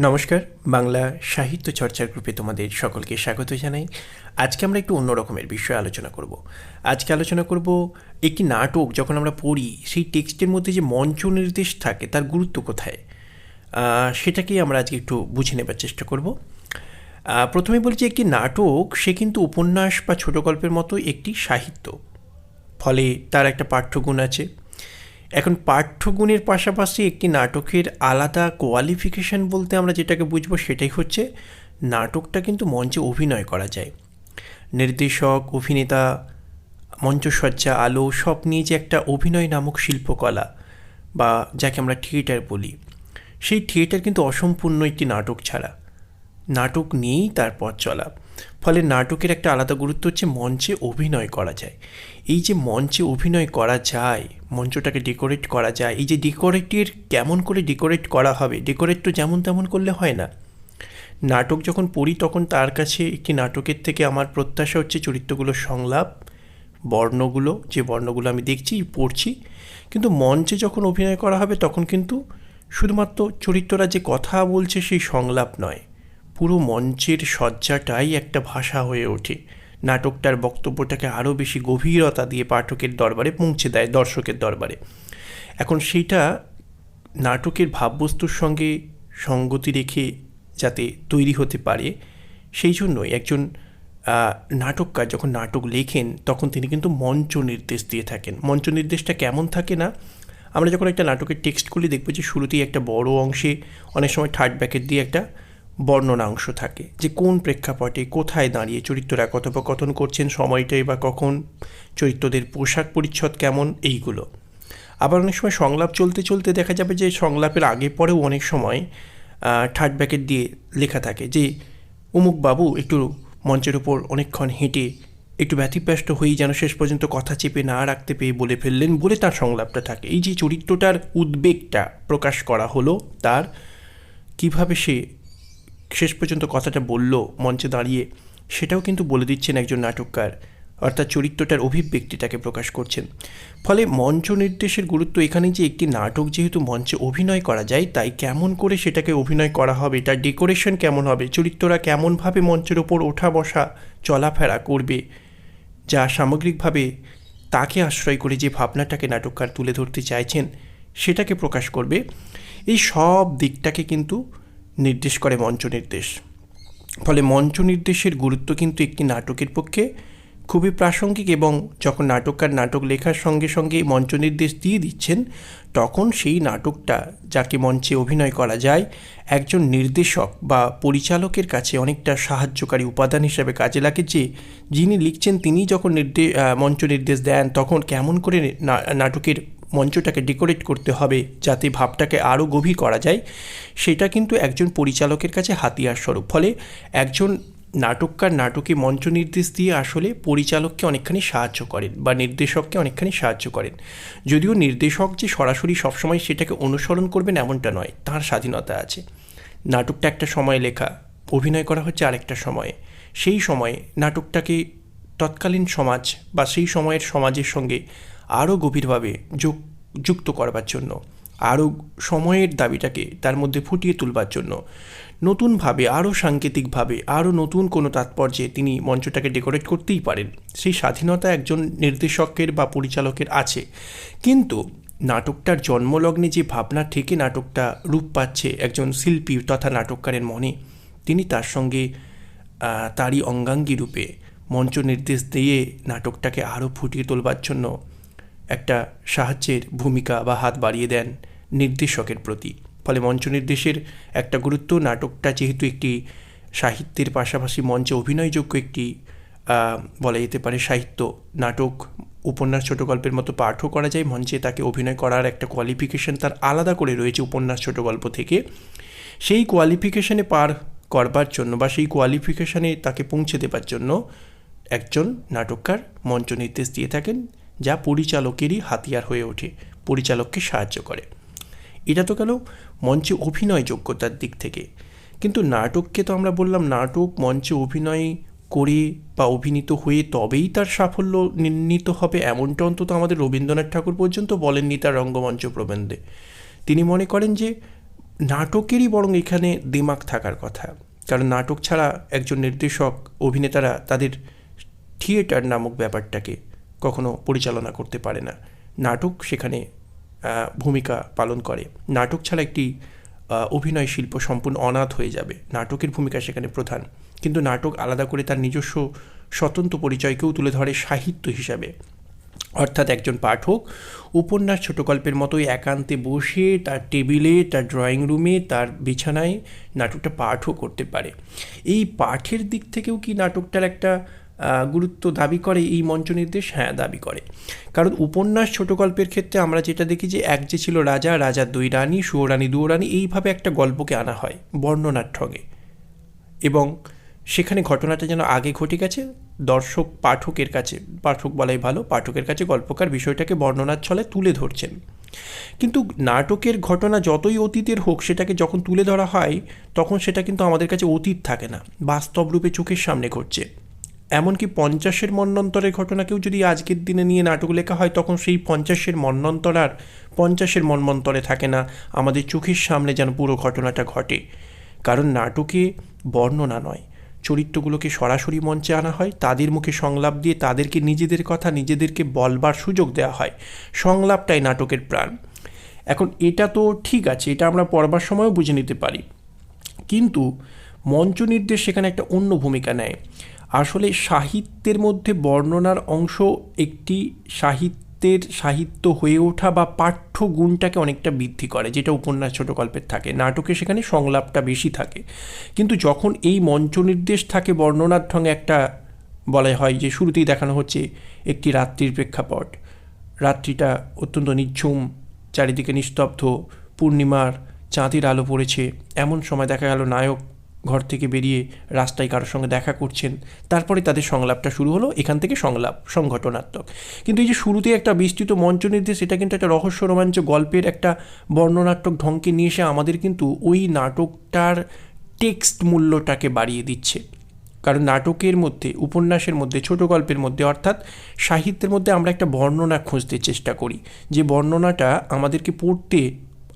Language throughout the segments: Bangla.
নমস্কার, বাংলা সাহিত্য চর্চার গ্রুপে তোমাদের সকলকে স্বাগত জানাই। আজকে আমরা একটু অন্য রকমের বিষয়ে আলোচনা করব। আজকে আলোচনা করব একটি নাটক যখন আমরা পড়ি, সেই টেক্সটের মধ্যে যে মঞ্চ নির্দেশ থাকে, তার গুরুত্ব কোথায়? সেটাকেই আমরা আজকে একটু বুঝে নেবার চেষ্টা করব। প্রথমে বলছি একটি নাটক, সে কিন্তু উপন্যাস বা ছোট গল্পের মতো একটি সাহিত্য। ফলে তার একটা পাঠ্যগুণ আছে। এখন পাঠ্যগুণের পাশাপাশি একটি নাটকের আলাদা কোয়ালিফিকেশন বলতে আমরা যেটাকে বুঝব সেটাই হচ্ছে নাটকটা কিন্তু মঞ্চে অভিনয় করা যায়। নির্দেশক, অভিনেতা, মঞ্চসজ্জা, আলো সব নিয়ে যে একটা অভিনয় নামক শিল্পকলা বা যাকে আমরা থিয়েটার বলি, সেই থিয়েটার কিন্তু অসম্পূর্ণ একটি নাটক ছাড়া। নাটক নিয়েই তার পথ চলা। ফলে নাটকের একটা আলাদা গুরুত্ব হচ্ছে মঞ্চে অভিনয় করা যায়। এই যে মঞ্চে অভিনয় করা যায়, মঞ্চটাকে ডেকোরেট করা যায়, এই যে ডেকোরেটের কেমন করে ডেকোরেট করা হবে ডেকোরেট তো যেমন তেমন করলে হয় না। নাটক যখন পড়ি তখন তার কাছে একটি নাটকের থেকে আমার প্রত্যাশা হচ্ছে চরিত্রগুলোর সংলাপ, বর্ণগুলো, যে বর্ণগুলো আমি দেখছি, পড়ছি। কিন্তু মঞ্চে যখন অভিনয় করা হবে তখন কিন্তু শুধুমাত্র চরিত্ররা যে কথা বলছে সেই সংলাপ নয়। পুরো মঞ্চের সজ্জাটাই একটা ভাষা হয়ে ওঠে। নাটকটার বক্তব্যটাকে আরও বেশি গভীরতা দিয়ে পাঠকের দরবারে পৌঁছে দেয়, দর্শকের দরবারে। এখন সেইটা নাটকের ভাববস্তুর সঙ্গে সঙ্গতি রেখে যাতে তৈরি হতে পারে, সেই জন্যই একজন নাটককার যখন নাটক লেখেন, তখন তিনি কিন্তু মঞ্চ নির্দেশ দিয়ে থাকেন। মঞ্চ নির্দেশটা কেমন থাকে না? আমরা যখন একটা নাটকের টেক্সট খুলি, দেখব যে শুরুতেই একটা বড় অংশে অনেক সময় থার্ড ব্যাকেট দিয়ে একটা বর্ণনা অংশ থাকে যে কোন প্রেক্ষাপটে কোথায় দাঁড়িয়ে চরিত্ররা কথোপকথন করছেন, সময়টাই বা কখন, চরিত্রদের পোশাক পরিচ্ছদ কেমন, এইগুলো। আবার অনেক সময় সংলাপ চলতে চলতে দেখা যাবে যে সংলাপের আগে পরেও অনেক সময় থার্ড ব্যাকেট দিয়ে লেখা থাকে যে, অমুক বাবু একটু মঞ্চের ওপর অনেকক্ষণ হেঁটে একটু ব্যতিব্যস্ত হয়েই যেন শেষ পর্যন্ত কথা চেপে না রাখতে পেয়ে বলে ফেললেন বলে তার সংলাপটা থাকে। এই যে চরিত্রটার উদ্বেগটা প্রকাশ করা হলো, তার, কীভাবে সে শেষ পর্যন্ত কথাটা বলল মঞ্চে দাঁড়িয়ে। সেটাও কিন্তু বলে দিচ্ছেন একজন নাটককার। অর্থাৎ চরিত্রটার অভিব্যক্তিটাকে প্রকাশ করছেন। ফলে মঞ্চ নির্দেশের গুরুত্ব এখানে যে একটি নাটক যেহেতু মঞ্চে অভিনয় করা যায়, তাই কেমন করে সেটাকে অভিনয় করা হবে তার ডেকোরেশন কেমন হবে, চরিত্ররা কেমনভাবে মঞ্চের ওপর ওঠা বসা, চলাফেরা করবে, যা সামগ্রিকভাবে তাকে আশ্রয় করে যে ভাবনাটাকে নাটককার তুলে ধরতে চাইছেন, সেটাকে প্রকাশ করবে, এই সব দিকটাকে কিন্তু নির্দেশ করে মঞ্চ নির্দেশ। ফলে মঞ্চ নির্দেশের গুরুত্ব কিন্তু একটি নাটকের পক্ষে খুবই প্রাসঙ্গিক এবং যখন নাটককার নাটক লেখার সঙ্গে সঙ্গে মঞ্চ নির্দেশ দিয়ে দিচ্ছেন, তখন সেই নাটকটা যাকে মঞ্চে অভিনয় করা যায়, একজন নির্দেশক বা পরিচালকের কাছে অনেকটা সাহায্যকারী উপাদান হিসেবে কাজে লাগে যে, যিনি লিখছেন তিনি যখন নির্দেশ মঞ্চ নির্দেশ দেন, তখন কেমন করে নাটকের মঞ্চটাকে ডেকোরেট করতে হবে যাতে ভাবটাকে আরও গভীর করা যায়। সেটা কিন্তু একজন পরিচালকের কাছে হাতিয়ার স্বরূপ। ফলে একজন নাটককার নাটকে মঞ্চ নির্দেশ দিয়ে আসলে পরিচালককে অনেকখানি সাহায্য করেন বা নির্দেশককে অনেকখানি সাহায্য করেন। যদিও নির্দেশক যে সরাসরি সবসময় সেটাকে অনুসরণ করবেন এমনটা নয়, তার স্বাধীনতা আছে। নাটকটা একটা সময় লেখা, অভিনয় করা হচ্ছে আরেকটা সময়ে। সেই সময়ে নাটকটাকে তৎকালীন সমাজ বা সেই সময়ের সমাজের সঙ্গে আরও গভীরভাবে যোগ যুক্ত করবার জন্য, আরও সময়ের দাবিটাকে তার মধ্যে ফুটিয়ে তুলবার জন্য, নতুনভাবে, আরও সাংকেতিকভাবে, আরও নতুন কোনো তাৎপর্যে তিনি মঞ্চটাকে ডেকোরেট করতেই পারেন। সেই স্বাধীনতা একজন নির্দেশকের বা পরিচালকের আছে। কিন্তু নাটকটার জন্মলগ্নে যে ভাবনা থেকে নাটকটা রূপ পাচ্ছে একজন শিল্পী তথা নাটককারের মনে, তিনি তার সঙ্গে তারই অঙ্গাঙ্গী রূপে মঞ্চ নির্দেশ দিয়ে নাটকটাকে আরও ফুটিয়ে তোলবার জন্য একটা সাহায্যের ভূমিকা বা হাত বাড়িয়ে দেন নির্দেশকের প্রতি। ফলে মঞ্চ নির্দেশের একটা গুরুত্ব, নাটকটা যেহেতু একটি সাহিত্যের পাশাপাশি মঞ্চে অভিনয়যোগ্য একটি বলা যেতে পারে সাহিত্য, নাটক, উপন্যাস ছোট গল্পের মতো পাঠও করা যায়। মঞ্চে তাকে অভিনয় করার একটা কোয়ালিফিকেশন তার আলাদা করে রয়েছে উপন্যাস ছোট গল্প থেকে। সেই কোয়ালিফিকেশনে পার করবার জন্য বা সেই কোয়ালিফিকেশানে তাকে পৌঁছে দেবার জন্য একজন নাটককার মঞ্চ নির্দেশ দিয়ে থাকেন, যা পরিচালকেরই হাতিয়ার হয়ে ওঠে, পরিচালককে সাহায্য করে। এটা তো গেল মঞ্চে অভিনয় যোগ্যতার দিক থেকে। কিন্তু নাটককে তো আমরা বললাম নাটক, মঞ্চে অভিনয় করে বা অভিনীত হয়ে তবেই তার সাফল্য নির্ণীত হবে, এমনটা অন্তত আমাদের রবীন্দ্রনাথ ঠাকুর পর্যন্ত বলেননি তার রঙ্গমঞ্চ প্রবন্ধে। তিনি মনে করেন যে নাটকেরই বরং এখানে দিমাগ থাকার কথা। কারণ নাটক ছাড়া একজন নির্দেশক, অভিনেতারা তাদের থিয়েটার নামক ব্যাপারটাকে কখনো পরিচালনা করতে পারে না। নাটক সেখানে ভূমিকা পালন করে। নাটক ছাড়া একটি অভিনয় শিল্প সম্পূর্ণ অনাথ হয়ে যাবে। নাটকের ভূমিকা সেখানে প্রধান। কিন্তু নাটক আলাদা করে তার নিজস্ব স্বতন্ত্র পরিচয়কেও তুলে ধরে সাহিত্য হিসাবে। অর্থাৎ একজন পাঠক উপন্যাস ছোট গল্পের মতোই একান্তে বসে তার টেবিলে, তার ড্রয়িং রুমে, তার বিছানায় নাটকটা পাঠও করতে পারে। এই পাঠের দিক থেকেও কি নাটকটার একটা গুরুত্ব দাবি করে, এই মঞ্চ নির্দেশ হ্যাঁ দাবি করে। কারণ উপন্যাস ছোট গল্পের ক্ষেত্রে আমরা যেটা দেখি যে, এক যে ছিল রাজা রাজার দুই রানী সুরানী দু রানী, এইভাবে একটা গল্পকে আনা হয় বর্ণনার ঠগে। এবং সেখানে ঘটনাটা যেন আগে ঘটে গেছে, দর্শক, পাঠকের কাছে, পাঠক বলাই ভালো, পাঠকের কাছে গল্পকার বিষয়টাকে বর্ণনার ছলে তুলে ধরছেন। কিন্তু নাটকের ঘটনা যতই অতীতের হোক, সেটাকে যখন তুলে ধরা হয়, তখন সেটা কিন্তু আমাদের কাছে অতীত থাকে না বাস্তব রূপে চোখের সামনে ঘটছে। এমনকি পঞ্চাশের মন্নন্তরের ঘটনাকেও যদি আজকের দিনে নিয়ে নাটক লেখা হয়, তখন সেই পঞ্চাশের মন্নন্তর আর পঞ্চাশের মন্মন্তরে থাকে না। আমাদের চোখের সামনে যেন পুরো ঘটনাটা ঘটে। কারণ নাটকে বর্ণনা নয়। চরিত্রগুলোকে সরাসরি মঞ্চে আনা হয়, তাদের মুখে সংলাপ দিয়ে তাদেরকে নিজেদের কথা, নিজেদেরকে বলবার সুযোগ দেওয়া হয়। সংলাপটাই নাটকের প্রাণ। এখন এটা তো ঠিক আছে, এটা আমরা পড়বার সময়ও বুঝে নিতে পারি। কিন্তু মঞ্চ নির্দেশ সেখানে একটা অন্য ভূমিকা নেয়। আসলে সাহিত্যের মধ্যে বর্ণনার অংশ একটি সাহিত্যের সাহিত্য হয়ে ওঠা বা পাঠ্য গুণটাকে অনেকটা বৃদ্ধি করে, যেটা উপন্যাস ছোট গল্পের থাকে। নাটকে সেখানে সংলাপটা বেশি থাকে। কিন্তু যখন এই মঞ্চ নির্দেশ থাকে বর্ণনার ঢঙে একটা বলা হয় যে, শুরুতেই দেখানো হচ্ছে একটি রাত্রির প্রেক্ষাপট। রাত্রিটা অত্যন্ত নিঝুম, চারিদিকে নিস্তব্ধ, পূর্ণিমার চাঁদের আলো পড়েছে। এমন সময় দেখা গেল নায়ক ঘর থেকে বেরিয়ে রাস্তায় কারোর সঙ্গে দেখা করছেন, তারপরে তাদের সংলাপটা শুরু হলো, এখান থেকে সংলাপ, সংঘটনাত্মক। কিন্তু এই যে শুরুতে একটা বিস্তৃত মঞ্চ নির্দেশ, এটা কিন্তু একটা রহস্য রোমাঞ্চ গল্পের একটা বর্ণনাটক ঢঙ্কে নিয়ে এসে আমাদের কিন্তু ওই নাটকটার টেক্সট মূল্যটাকে বাড়িয়ে দিচ্ছে। কারণ নাটকের মধ্যে, উপন্যাসের মধ্যে, ছোট গল্পের মধ্যে, অর্থাৎ সাহিত্যের মধ্যে আমরা একটা বর্ণনা খুঁজতে চেষ্টা করি। যে বর্ণনাটা আমাদেরকে পড়তে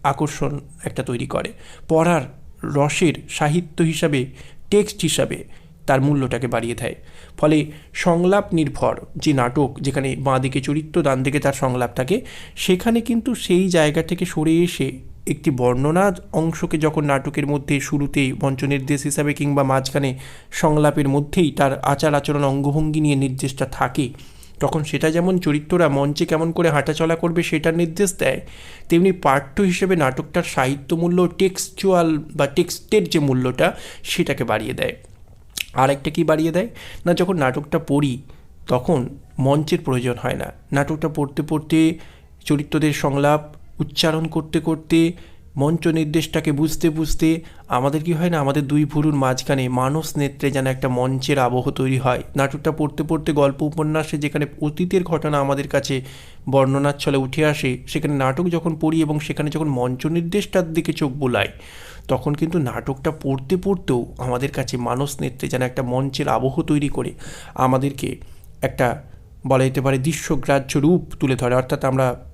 আকর্ষণ একটা তৈরি করে। পড়ার রসের সাহিত্য হিসাবে, টেক্সট হিসাবে তার মূল্যটাকে বাড়িয়ে দেয়। ফলে সংলাপ নির্ভর যে নাটক যেখানে বাঁ দিকে চরিত্র, ডান দিকে তার সংলাপ থাকে, সেখানে কিন্তু সেই জায়গা থেকে সরে এসে একটি বর্ণনা অংশকে যখন নাটকের মধ্যে শুরুতেই মঞ্চনির্দেশ হিসাবে কিংবা মাঝখানে সংলাপের মধ্যেই তার আচার আচরণ অঙ্গভঙ্গি নিয়ে নির্দেশটা থাকে তখন সেটা যেমন চরিত্ররা মঞ্চে কেমন করে হাঁটাচলা করবে সেটার নির্দেশ দেয়, তেমনি পাঠ্য হিসেবে নাটকটার সাহিত্য মূল্য টেক্সচুয়াল বা টেক্সটের যে মূল্যটা সেটাকে বাড়িয়ে দেয়। আরেকটা কি বাড়িয়ে দেয়? না, যখন নাটকটা পড়ি, তখন মঞ্চের প্রয়োজন হয় না। নাটকটা পড়তে পড়তে চরিত্রদের সংলাপ, উচ্চারণ করতে করতে মঞ্চ নির্দেশটাকে বুঝতে বুঝতে আমাদের কি হয় না, আমাদের দুই ভুরুর মাঝখানে মানস নেত্রে যেন একটা মঞ্চের আবহ তৈরি হয়। নাটকটা পড়তে পড়তে গল্প উপন্যাসে যেখানে অতীতের ঘটনা আমাদের কাছে বর্ণনার ছলে উঠে আসে, সেখানে নাটক যখন পড়ি এবং সেখানে যখন মঞ্চ নির্দেশটার দিকে চোখ বোলাই, তখন কিন্তু নাটকটা পড়তে পড়তেও আমাদের কাছে মানস নেত্রে যেন একটা মঞ্চের আবহ তৈরি করে আমাদেরকে একটা বলা যেতে পারে দৃশ্যগ্রাহ্য রূপ তুলে ধরে। অর্থাৎ আমরা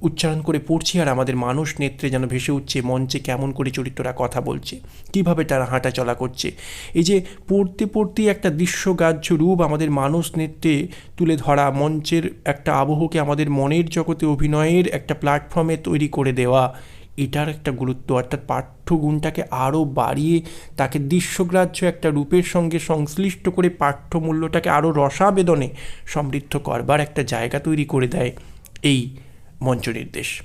উচ্চারণ করে পড়ছি আর আমাদের মানুষ নেত্রে যেন ভেসে উঠছে, মঞ্চে কেমন করে চরিত্ররা কথা বলছে, কীভাবে তারা হাঁটা চলা করছে। এই যে পড়তে পড়তে একটা দৃশ্যগ্রাহ্য রূপ আমাদের মানুষ নেত্রে তুলে ধরা, মঞ্চের একটা আবহকে আমাদের মনের জগতে অভিনয়ের একটা প্ল্যাটফর্মে তৈরি করে দেওয়া, এটার একটা গুরুত্ব। অর্থাৎ পাঠ্যগুণটাকে আরও বাড়িয়ে তাকে দৃশ্যগ্রাহ্য একটা রূপের সঙ্গে সংশ্লিষ্ট করে পাঠ্যমূল্যটাকে আরও রসাবেদনে সমৃদ্ধ করবার একটা জায়গা তৈরি করে দেয়। এই মঞ্চ নির্দেশ।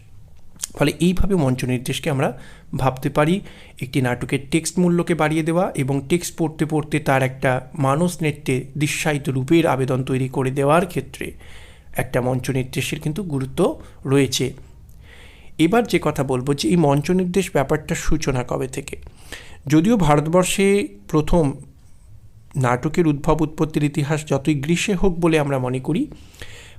ফলে এইভাবে মঞ্চ নির্দেশকে আমরা ভাবতে পারি, একটি নাটকের টেক্সট মূল্যকে বাড়িয়ে দেওয়া এবং টেক্সট পড়তে পড়তে তার একটা মানস নেট্যে দৃশ্যায়িত রূপের আবেদন তৈরি করে দেওয়ার ক্ষেত্রে একটা মঞ্চ নির্দেশের কিন্তু গুরুত্ব রয়েছে। এবার যে কথা বলব যে এই মঞ্চ নির্দেশ ব্যাপারটার সূচনা কবে থেকে? যদিও ভারতবর্ষে প্রথম নাটকের উদ্ভব উৎপত্তির ইতিহাস যতই গ্রীষ্মে হোক বলে আমরা মনে করি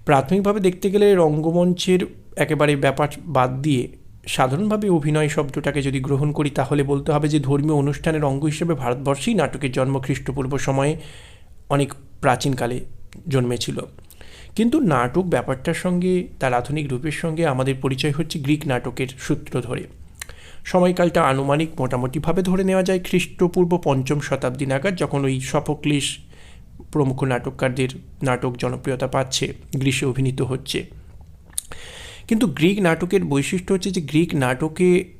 প্রাথমিকভাবে দেখতে গেলে রঙ্গমঞ্চের একেবারে ব্যাপার বাদ দিয়ে সাধারণভাবে অভিনয় শব্দটাকে যদি গ্রহণ করি, তাহলে বলতে হবে যে ধর্মীয় অনুষ্ঠানের অঙ্গ হিসেবে ভারতবর্ষেই নাটকের জন্ম খ্রিস্টপূর্ব সময়ে অনেক প্রাচীনকালে জন্মেছিল। কিন্তু নাটক ব্যাপারটার সঙ্গে, তার আধুনিক রূপের সঙ্গে আমাদের পরিচয় হচ্ছে গ্রিক নাটকের সূত্র ধরে। সময়কালটা আনুমানিক মোটামুটিভাবে ধরে নেওয়া যায় খ্রিস্টপূর্ব পঞ্চম শতাব্দী নাগাদ, যখন ওই সফোক্লিস প্রমুখ নাটককারদের নাটক জনপ্রিয়তা পাচ্ছে, গ্রীষ্মে অভিনীত হচ্ছে। কিন্তু গ্রিক নাটকের বৈশিষ্ট্য হচ্ছে যে গ্রিক নাটকে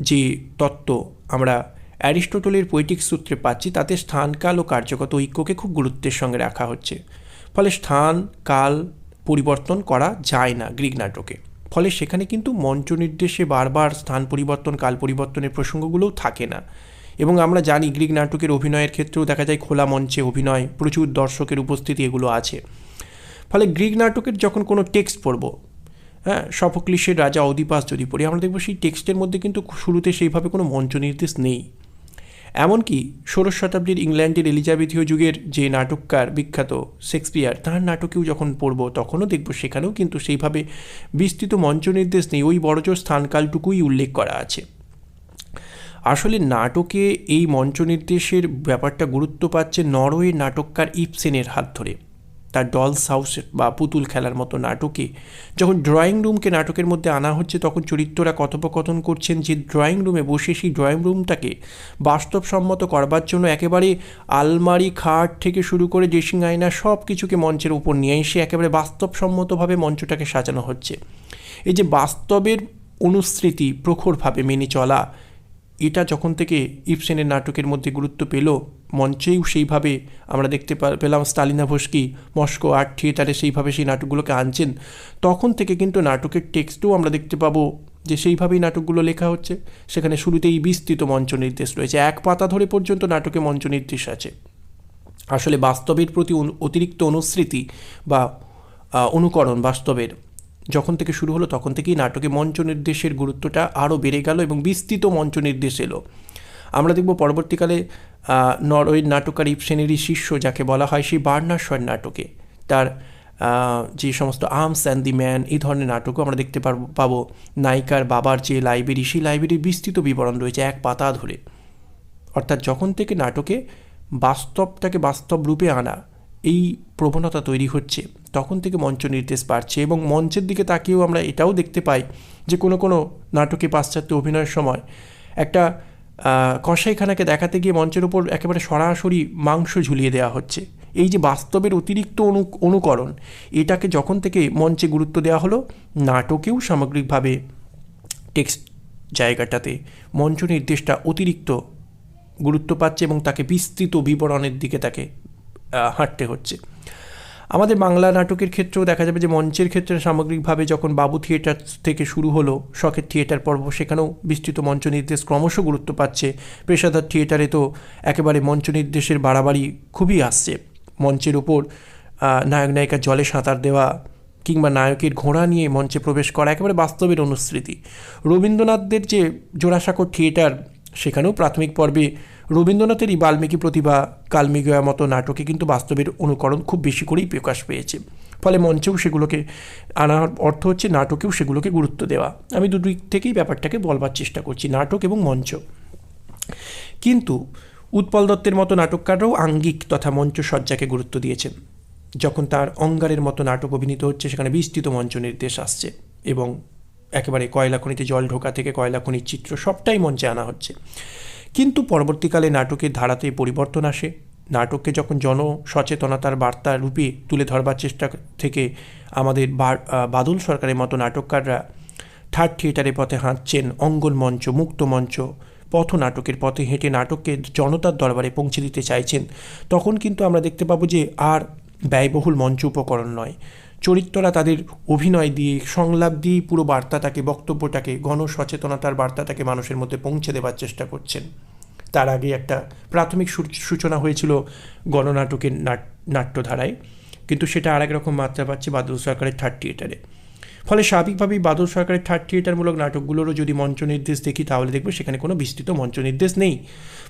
যে তত্ত্ব আমরা অ্যারিস্টোটলের পৈটিক সূত্রে পাচ্ছি, তাতে স্থান, কাল ও কার্যগত ঐক্যকে খুব গুরুত্বের সঙ্গে রাখা হচ্ছে। ফলে স্থান, কাল পরিবর্তন করা যায় না গ্রিক নাটকে। ফলে সেখানে কিন্তু মঞ্চ নির্দেশে বারবার স্থান পরিবর্তন, কাল পরিবর্তনের প্রসঙ্গগুলোও থাকে না। এবং আমরা জানি গ্রিক নাটকের অভিনয়ের ক্ষেত্রেও দেখা যায় খোলা মঞ্চে অভিনয়, প্রচুর দর্শকের উপস্থিতি এগুলো আছে। ফলে গ্রিক নাটকের যখন কোনো টেক্সট পড়ব হ্যাঁ সফোক্লিসের রাজা অদিপাস যদি পড়ি, আমরা দেখব সেই টেক্সটের মধ্যে কিন্তু শুরুতে সেইভাবে কোনো মঞ্চ নির্দেশ নেই। এমনকি ষোড়শ শতাব্দীর ইংল্যান্ডের এলিজাবেথীয় যুগের যে নাটককার বিখ্যাত শেক্সপিয়ার তার নাটকেও যখন পড়ব, তখনও দেখব সেখানেও কিন্তু সেইভাবে বিস্তৃত মঞ্চ নির্দেশ নেই। ওই বড়জোর স্থানকালটুকুই উল্লেখ করা আছে। আসলে নাটকে এই মঞ্চ নির্দেশের ব্যাপারটা গুরুত্ব পাচ্ছে নরওয়ে নাটককার ইপসেনের হাত ধরে। তার ডলস হাউস বা পুতুল খেলার মতো নাটকে। যখন ড্রয়িং রুমকে নাটকের মধ্যে আনা হচ্ছে, তখন চরিত্ররা কথোপকথন করছেন যে ড্রয়িং রুমে বসে সেই ড্রয়িং রুমটাকে বাস্তবসম্মত করবার জন্য একেবারে আলমারি, খাট থেকে শুরু করে ড্রেসিং আয়না সব কিছুকে মঞ্চের উপর নিয়ে এসে একেবারে বাস্তবসম্মতভাবে মঞ্চটাকে সাজানো হচ্ছে। এই যে বাস্তবের অনুস্মৃতি প্রখরভাবে মেনে চলা এটা যখন থেকে ইপসেনের নাটকের মধ্যে গুরুত্ব পেল, মঞ্চেও সেইভাবে আমরা দেখতে পেলাম স্টালিনা ভস্কি মস্কো আর্ট থিয়েটারে সেইভাবে সেই নাটকগুলোকে আনছেন। তখন থেকে কিন্তু নাটকের টেক্সটও আমরা দেখতে পাবো যে সেইভাবেই নাটকগুলো লেখা হচ্ছে। সেখানে শুরুতেই বিস্তৃত মঞ্চ নির্দেশ রয়েছে। এক পাতা ধরে পর্যন্ত নাটকে মঞ্চ নির্দেশ আছে। আসলে বাস্তবের প্রতি অতিরিক্ত অনুস্মৃতি বা অনুকরণ বাস্তবের যখন থেকে শুরু হলো, তখন থেকেই নাটকে মঞ্চ নির্দেশের গুরুত্বটা আরও বেড়ে গেল এবং বিস্তৃত মঞ্চ নির্দেশ এলো। আমরা দেখব পরবর্তীকালে নরওয়ের নাটকার ইপসেনেরই শিষ্য, যাকে বলা হয় সেই বার্নাশ্বর নাটকে। তার যে সমস্ত আর্মস অ্যান্ড দি ম্যান, এই ধরনের নাটকও আমরা দেখতে পারব পাবো। নায়িকার বাবার যে লাইব্রেরি, সেই লাইব্রেরির বিস্তৃত বিবরণ রয়েছে এক পাতা ধরে। অর্থাৎ যখন থেকে নাটকে বাস্তবটাকে বাস্তব রূপে আনা এই প্রবণতা তৈরি হচ্ছে, তখন থেকে মঞ্চ নির্দেশ বাড়ছে এবং মঞ্চের দিকে তাকিয়েও আমরা এটাও দেখতে পাই যে কোনো কোনো নাটকে পাশ্চাত্য অভিনয়ের সময় একটা কষাইখানাকে দেখাতে গিয়ে মঞ্চের উপর একেবারে সরাসরি মাংস ঝুলিয়ে দেওয়া হচ্ছে। এই যে বাস্তবের অতিরিক্ত অনু, অনুকরণ, এটাকে যখন থেকে মঞ্চে গুরুত্ব দেওয়া হলো, নাটকেও সামগ্রিকভাবে টেক্সট জায়গাটাতে মঞ্চ নির্দেশটা অতিরিক্ত গুরুত্ব পাচ্ছে এবং তাকে বিস্তৃত বিবরণের দিকে তাকে হাঁটতে হচ্ছে। আমাদের বাংলা নাটকের ক্ষেত্রেও দেখা যাবে যে মঞ্চের ক্ষেত্রে সামগ্রিকভাবে যখন বাবু থিয়েটার থেকে শুরু হলো, শখের থিয়েটার পর্ব, সেখানেও বিস্তৃত মঞ্চ নির্দেশ ক্রমশ গুরুত্ব পাচ্ছে। পেশাদার থিয়েটারে তো একেবারে মঞ্চ নির্দেশের বাড়াবাড়ি খুবই আসছে। মঞ্চের উপর নায়ক নায়িকার জলে সাঁতার দেওয়া কিংবা নায়কের ঘোড়া নিয়ে মঞ্চে প্রবেশ করা একেবারে বাস্তবের অনুস্মৃতি রবীন্দ্রনাথদের যে জোড়াসাঁকর থিয়েটার, সেখানেও প্রাথমিক পর্বে রবীন্দ্রনাথেরই বাল্মীকি প্রতিভা, কালমিগয়া মতো নাটকে কিন্তু বাস্তবের অনুকরণ খুব বেশি করেই প্রকাশ পেয়েছে। ফলে মঞ্চেও সেগুলোকে আনার অর্থ হচ্ছে নাটকেও সেগুলোকে গুরুত্ব দেওয়া। আমি দুদিক থেকেই ব্যাপারটাকে বলবার চেষ্টা করছি, নাটক এবং মঞ্চ। কিন্তু উৎপল দত্তের মতো নাটককাররাও আঙ্গিক তথা মঞ্চ সজ্জাকে গুরুত্ব দিয়েছেন। যখন তার অঙ্গারের মতো নাটক অভিনীত হচ্ছে, সেখানে বিস্তৃত মঞ্চ নির্দেশ আসছে এবং একেবারে কয়লা খনিতে জল ঢোকা থেকে কয়লা খনির চিত্র সবটাই মঞ্চে আনা হচ্ছে। কিন্তু পরবর্তীকালে নাটকের ধারাতে পরিবর্তন আসে। নাটককে যখন জনসচেতনতার বার্তা রূপে তুলে ধরবার চেষ্টা থেকে আমাদের বাদল সরকারের মতো নাটককাররা থার্ড থিয়েটারের পথে হাঁটছেন, অঙ্গন মঞ্চ, মুক্ত মঞ্চ পথ নাটকের পথে হেঁটে নাটককে জনতার দরবারে পৌঁছে দিতে চাইছেন, তখন কিন্তু আমরা দেখতে পাবো যে আর ব্যয়বহুল মঞ্চ উপকরণ নয়। চরিত্ররা তাদের অভিনয় দিয়ে, সংলাপ দিয়ে পুরো বার্তাটাকে, বক্তব্যটাকে, গণসচেতনতার বার্তাটাকে মানুষের মধ্যে পৌঁছে দেওয়ার চেষ্টা করছেন। তার আগে একটা প্রাথমিক সূচনা হয়েছিল গণনাটকের নাট্যধারায়। কিন্তু সেটা আরেক রকম মাত্রা পাচ্ছে বাদল সরকারের থার্টি থিয়েটারে ফলে স্বাভাবিকভাবেই বাদল সরকারের থার্ড থিয়েটারমূলক নাটকগুলোরও যদি মঞ্চ নির্দেশ দেখি, তাহলে দেখব সেখানে কোনো বিস্তৃত মঞ্চ নির্দেশ নেই।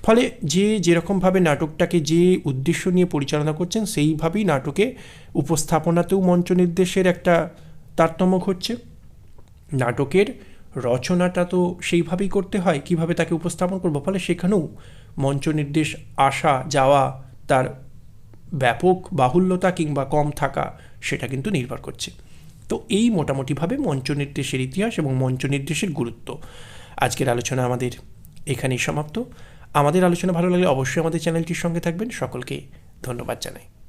ফলে যে যেরকমভাবে নাটকটাকে যে উদ্দেশ্য নিয়ে পরিচালনা করছেন, সেইভাবেই নাটকে উপস্থাপনাতেও মঞ্চ নির্দেশের একটা তারতম্য ঘটছে। নাটকের রচনাটা তো সেইভাবেই করতে হয়, কীভাবে তাকে উপস্থাপন করব? ফলে সেখানেও মঞ্চ নির্দেশ আসা, যাওয়া, তার ব্যাপক বাহুল্যতা কিংবা কম থাকা, সেটা কিন্তু নির্ভর করছে। তো এই মোটামুটিভাবে মঞ্চ নির্দেশের ইতিহাস এবং মঞ্চ নির্দেশের গুরুত্ব। আজকের আলোচনা আমাদের এখানেই সমাপ্ত। আমাদের আলোচনা ভালো লাগলে অবশ্যই আমাদের চ্যানেলটির সঙ্গে থাকবেন। সকলকে ধন্যবাদ জানাই।